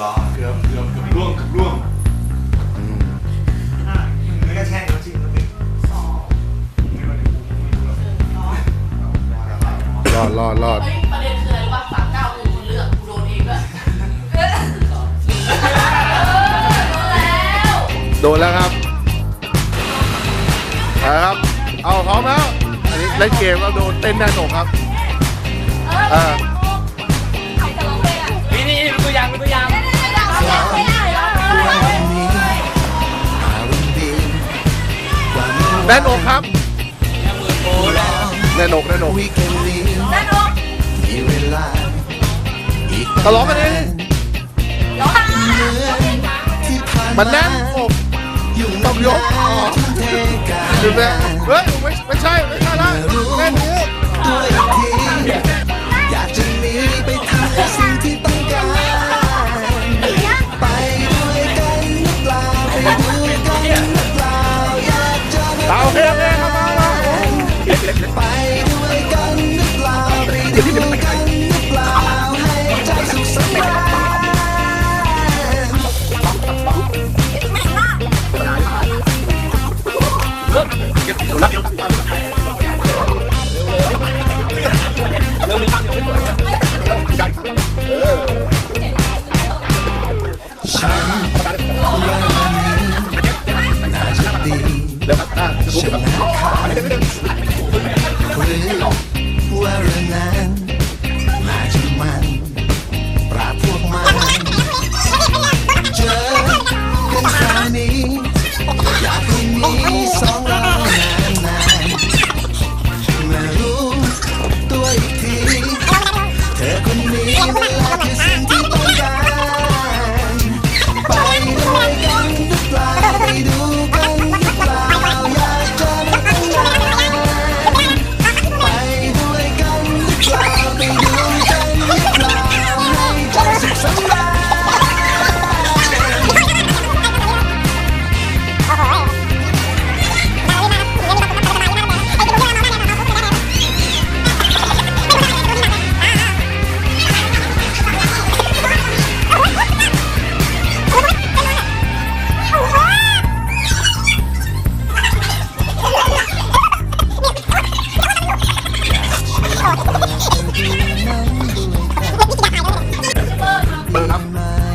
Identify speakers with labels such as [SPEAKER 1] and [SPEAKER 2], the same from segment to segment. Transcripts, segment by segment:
[SPEAKER 1] รอเกือบเกือบเกือบล่วงเกือบล่วง
[SPEAKER 2] นี่ก็แช่งแล้วจริงแล้วเป็น
[SPEAKER 3] รอดรอดรอด
[SPEAKER 4] เฮ้ยประเด็นคืออะไรรู้ป่ะสามเก้ากูเลือกกูโดนเองด้วยโดนแล้ว
[SPEAKER 3] โดนแล้วครับเอาละครับ เอาพร้อมแล้ว อันนี้เล่นเกมแล้วโดนเต้นแน่นอนครับอ่า แน่นอกครับ แน่นอกแน่นอก
[SPEAKER 1] วีคลีมีเวลาอีก
[SPEAKER 3] ทะเลาะกันเองมันแน่นอกต้องยกออก
[SPEAKER 1] ทุ่มเทกา
[SPEAKER 3] ดูแล
[SPEAKER 1] ร
[SPEAKER 3] เฮ้ยไม่ไม่ใช่ไม่ใช่ละแน่นนี้
[SPEAKER 1] ด้วยอีกอยากจะหนีไปทำในสิ่งที่ต้อง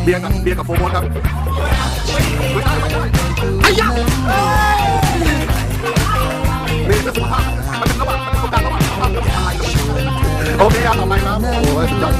[SPEAKER 1] เบียร์กับเบี
[SPEAKER 3] ยร์กับโฟร์โมครับไอ้ยะนี่จะสุภาพมันเป็นระหว่างมันเป็นการระหว่างอะไรโอเคครับต่อไปครับโอ้ยสุดยอด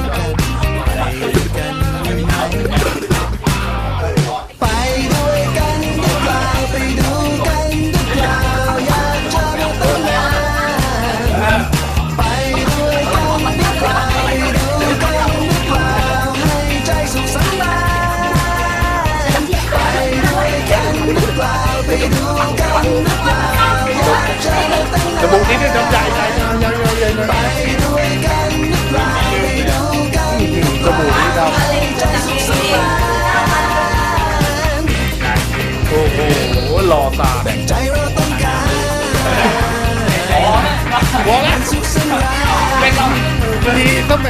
[SPEAKER 1] ญดีก็
[SPEAKER 3] แหม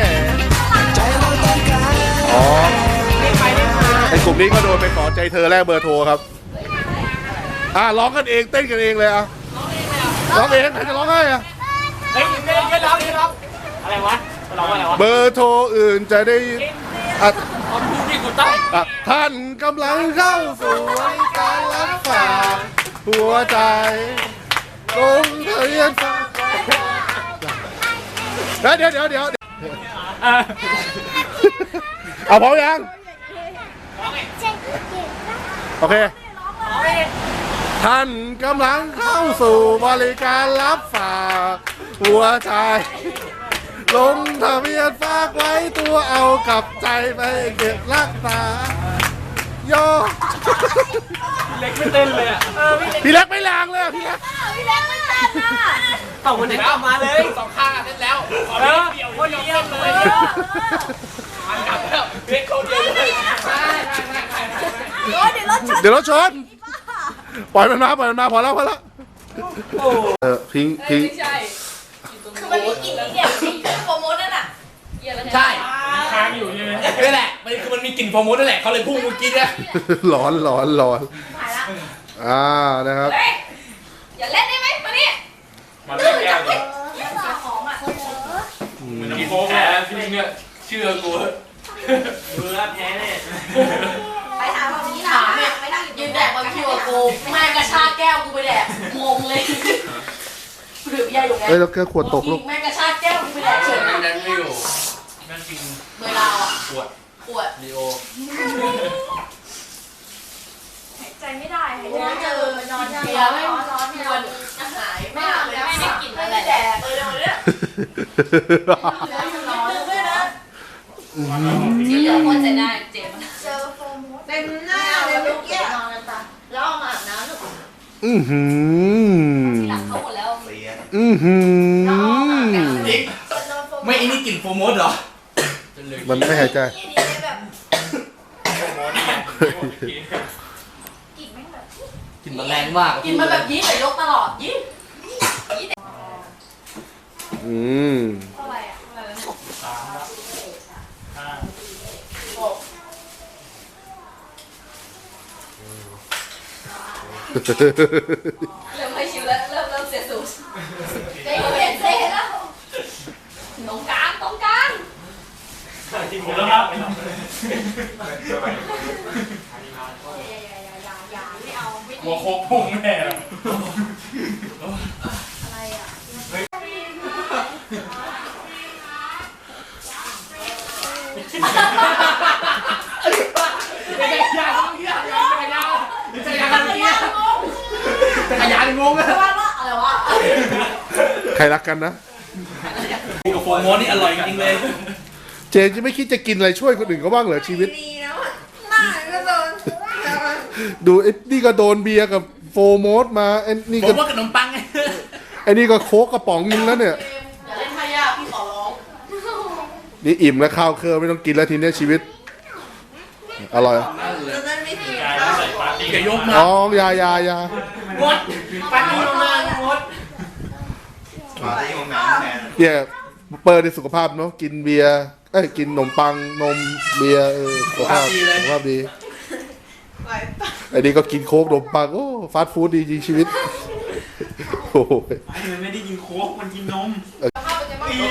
[SPEAKER 1] ใจเราต้องการ
[SPEAKER 3] อ๋อไอ้กลุ่มนี้ก็โดนไปขอใจเธอแลกเบอร์โทรครับ อ่าร้องกันเองเต้นกันเองเลยอะร้องเองใครจะร้องให้อะ
[SPEAKER 5] เฮ้ยไม่ได้ไม่ร้องไม่ร้องอะไรวะร้องว่าอะไรวะ
[SPEAKER 3] เบอร์โทรอื่นจะได้อะ
[SPEAKER 5] ขอพูดที่กูต้อง
[SPEAKER 3] อะท่านกำลังเข้าสู่การรับฝากหัวใจลงทะเบียนฝาก เดี๋ยวเดี๋ยวเดี๋ยวเอาพร้อมยังโอเค ท่านกำลังเข้าสู่บริการรับฝากหัวใจ ลงทะเบียนฝากไว้ตัวเอากลับใจไปเก็บรักษาโย
[SPEAKER 5] เล็กไม่เต้นเลยอะเออพี่เล็ก
[SPEAKER 3] พี่เล็กไม่ลางเลยอะพี่เล็ก
[SPEAKER 5] สองคนเด็กเอามาเลยสองข้างเต้นแล้วเออคนเดียวเลยมันกลับแล้วเล็กคนเดียวเลยใช่ใช่ใช่ใช่
[SPEAKER 3] เดี๋ยวรถชนปล่อยมันมาปล่อยมันมาพอแล้วพอแล้วเออพิงพิง
[SPEAKER 4] ไม่ใช่คือมันมีกลิ่นเนี่ยกลิ่นโปรโมทนั่นน่ะเยี่ยแล้ว
[SPEAKER 5] ใช่ ค้างอยู่ใช่ไหมนี่แหละมันคือมันมีกลิ่นโฟร์มูสนั่นแหละเขาเลยพุ่งเมื่อกี้เนี่ย
[SPEAKER 3] ร้อนร้อนร้อน
[SPEAKER 4] หายละ
[SPEAKER 3] อ่านะครับ
[SPEAKER 4] เฮ้ยอย่าเล่นได้ไหมมานี่
[SPEAKER 5] มันไม่แก้วเลย
[SPEAKER 4] เสียของอะ
[SPEAKER 5] มันน้ำโค้กแหละพี่เนี่ยเชื่อกูมือรับแพ้แน่
[SPEAKER 4] ไปหาแบบนี้ถามเนี่ยไม่นั่งยืนแดกบางคิวกับกูแม่งกระชากแก้วกูไปแดกงงเลยหรือยายอยู่ไง
[SPEAKER 3] เอ้ยแล้วแค่ขวดตกลูก
[SPEAKER 4] แม่งกระชากแก้วกูไปแดกเฉย
[SPEAKER 5] นั่งไม่อยู่นั่งกิน
[SPEAKER 4] เวลาอะ
[SPEAKER 5] ขวด
[SPEAKER 4] ปวด
[SPEAKER 5] ดีโอ
[SPEAKER 4] ใจไม่ได้หายใจเจอนอนเบียร์ไม่ร้อนปวดจะหายมากเลยไม่ได้กินอะไรแดกเลยเนี่ยแล้วนอนด้วยนะที่เหลือคนจะได้เจ็บ
[SPEAKER 6] เต็มหน้าเลยเมื่อกี้
[SPEAKER 4] นอนกันตาแล้วเอามาอาบน้ำลูก
[SPEAKER 3] อือหือ
[SPEAKER 4] หลังเขาหมดแล้ว
[SPEAKER 2] เสีย
[SPEAKER 3] อือหือ
[SPEAKER 5] อีกไม่ไอ้นี่กลิ่นโฟร์มูสเหรอ
[SPEAKER 3] มันไม่หายใจ
[SPEAKER 5] กลิ่นมันแรงมาก
[SPEAKER 4] กินมาแบบยี้แต่ยกตลอดยี้ยี้แต่
[SPEAKER 3] อืม
[SPEAKER 4] เท่าไหร่อะเท่าไหร่แล้วเนี่ยเริ่มไม่ชิวแล้วเริ่มเริ่มเสียสูตรเจ๊เปลี่ยนเจ๊แล้วตรงกลางตรงกลาง
[SPEAKER 5] กินหมดแล้วครับ หัวโคกพุ่งแน่
[SPEAKER 4] อะไรอะ
[SPEAKER 5] จักรยานจักรยานจักรยานจักรยานจักรยานงงอะ
[SPEAKER 4] ว่าว่าอะไรวะ
[SPEAKER 3] ใครรักกันนะ
[SPEAKER 5] กับโฟร์มูสนี่อร่อยจริงเลย
[SPEAKER 3] เจนจะไม่คิดจะกินอะไรช่วยคนอื่นเขาบ้างเหรอชีวิต
[SPEAKER 6] ดีนะว่ะหน้าก็โดน
[SPEAKER 3] ดูไอ้นี่ก็โดนเบียร์กับโฟร์โมสมาไอ้นี่
[SPEAKER 5] ผ
[SPEAKER 3] ก็
[SPEAKER 5] มว่าขนมปังไง
[SPEAKER 3] ไอ้นี่ก็โค้กกระป๋องนึงแล้วเนี่ย
[SPEAKER 4] อย่าเล่นท่ายากพี่ขอร้อง
[SPEAKER 3] นี่อิ่มแล้วข้าวเครือไม่ต้องกินแล้วทีเนี้ยชีวิต อร่อย
[SPEAKER 6] แล้วนั่นไม่ดี
[SPEAKER 5] อย่ายกมา
[SPEAKER 3] อ๋อยายายา
[SPEAKER 5] หมดปันนี่ลงมาหมด
[SPEAKER 2] อะไรของแม่แม่
[SPEAKER 3] เนี่ยเปิดในสุขภาพเนาะกินเบียร์เอ้ยกินขนมปังนมเบียร์เออสุขภาพสุขภาพดี
[SPEAKER 6] ไหวปะ
[SPEAKER 3] ไอ้นี่ก็กินโค้กขนมปังโอ้ฟาสต์ฟู้ดดีจริงชีวิตโอ้โห
[SPEAKER 7] มันไม่ได้กินโค้กมันกินนม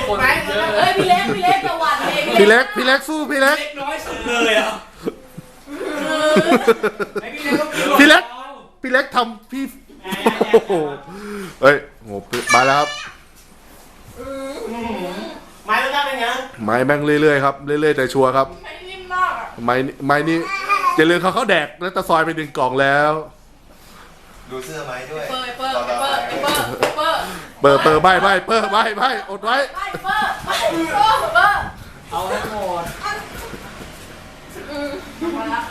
[SPEAKER 5] คนเยอะ
[SPEAKER 4] เฮ้ยพี่เล็กพี่เล็กระวังเอง
[SPEAKER 3] พี่เล็กพี่เล็กสู้พี่เล็ก
[SPEAKER 5] เล็กน้อยสุด
[SPEAKER 7] เลยอะ
[SPEAKER 3] พี่เล็กพี่เล็กทำพี่โอ้โหเฮ้ยโหมาแล้วครับ
[SPEAKER 2] ไม้ต้องเป็นไง
[SPEAKER 3] ไม้แม่งเรื่อยๆครับเรื่อยๆแต่ชัวร์ครับ
[SPEAKER 4] ไม่นิ่มมากอะ
[SPEAKER 3] ไม้นี่ไม้นี่ อย่าลืมเขาเขาแดกแล้วตะซอยไปหนึ่งกล่องแล้ว
[SPEAKER 2] ดูเสื้อไม้ด้วย
[SPEAKER 4] เปิดเปิดเปิดเปิดเปิดเปิด
[SPEAKER 3] เปิดเปิดใบใบเปิดใบใบอดไว้
[SPEAKER 4] ไม่เปิดไม่เปิดเปิด
[SPEAKER 5] เอาให้หมด
[SPEAKER 4] มาละ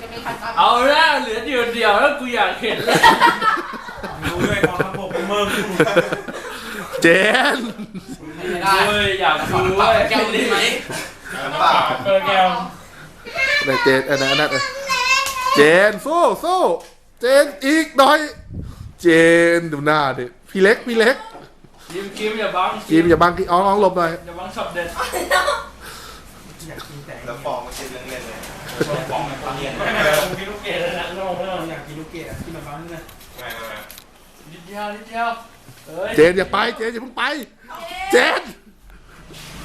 [SPEAKER 4] จะมีใครตาม
[SPEAKER 5] เอาแล้วเหลือเดียวเดียวแล้วกูอยากเห็นเลย
[SPEAKER 7] ดูด้วยกองทัพบกเมือง
[SPEAKER 3] เจน
[SPEAKER 5] ได้เลยอยากดูเว้ยแก้วนี้ไหม
[SPEAKER 2] น้ำเปล่า
[SPEAKER 5] เออแก้ว
[SPEAKER 3] ไหนเจนอันนั้นอันนั้นเออเจนสู้สู้เจนอีกหน่อย เจนดูหน้าดิพี่เล็กพี่เล็ก
[SPEAKER 5] กิมกิมอย่าบัง
[SPEAKER 3] กิมอย่าบังกิมอ้องอ้องหลบหน่อย
[SPEAKER 5] อย่าบังช็อตเด็ด
[SPEAKER 2] แล้วฟองมันกินเรื่องเล่นเลย
[SPEAKER 7] ปองปองเรียนกินลูกเกดแล้วนะโลกแล้วอยากกินลูกเกดอะที่มันบ้างนะ
[SPEAKER 5] นิดเดียวนิดเดียวเฮ้ย
[SPEAKER 3] เจนอย่าไปเจนอย่าเพิ่งไป เจน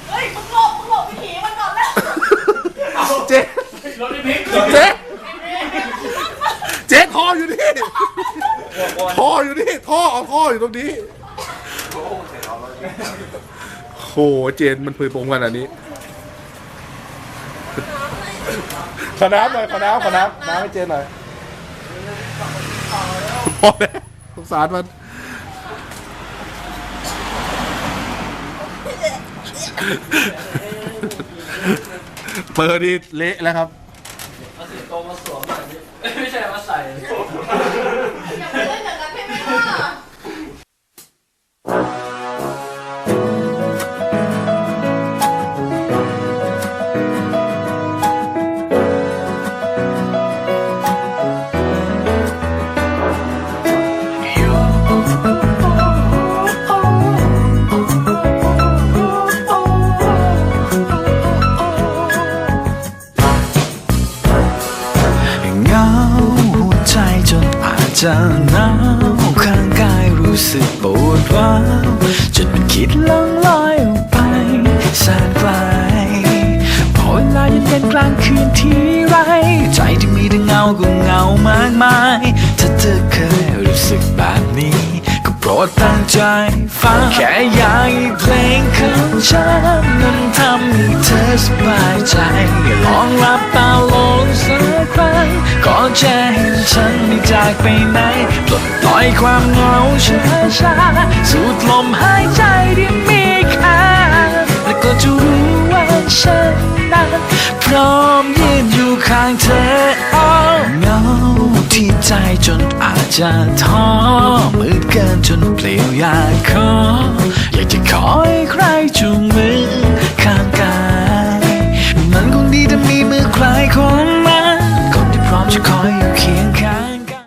[SPEAKER 4] เฮ้ยมึงหลบมึงหลบไปผีมันก่อนแล้ว
[SPEAKER 3] เจน
[SPEAKER 5] รถไม่พลิก
[SPEAKER 3] เจนเจนท่ออยู่นี่ท่ออยู่นี่ท่อเอาท่ออยู่ตรงนี้โหเจนมันพืนปงขนาดนี้ขอน้ำหน่อยขอน้ำขอน้ำน้ำให้เจนหน่อยพอแล้วสงสารมันเปิดนี่เละแล้วครับ
[SPEAKER 5] 안녕 จะหนาวข้างกายรู้สึกปวดร้าวจนคิดลังลอยออกไปแสนไกลพ
[SPEAKER 4] อเวลาเย็นเป็นกลางคืนที่ไร ใจที่มีแต่เงา
[SPEAKER 8] ก็เงามากมาย ถ้าเธอเคยรู้สึกแบบนี้ ก็โปรดตั้งใจฟังแค่อยากเพลงของฉันนั้นทำให้เธอสบายใจลองหลับตาลงสัก ก่อนจะเห็นฉันไม่จากไปไหนปลดปล่อยความเหงาช้าช้าสูดลมหายใจที่มีค่าแล้วก็จะรู้ว่าฉันนั้นพร้อมยืนอยู่ข้างเธออ้อเหงาที่ใจจนอาจจะท้อมืดเกินจนเปลี่ยวอยากขออยากจะขอให้ใครจูงมือข้าง to call you king Kong.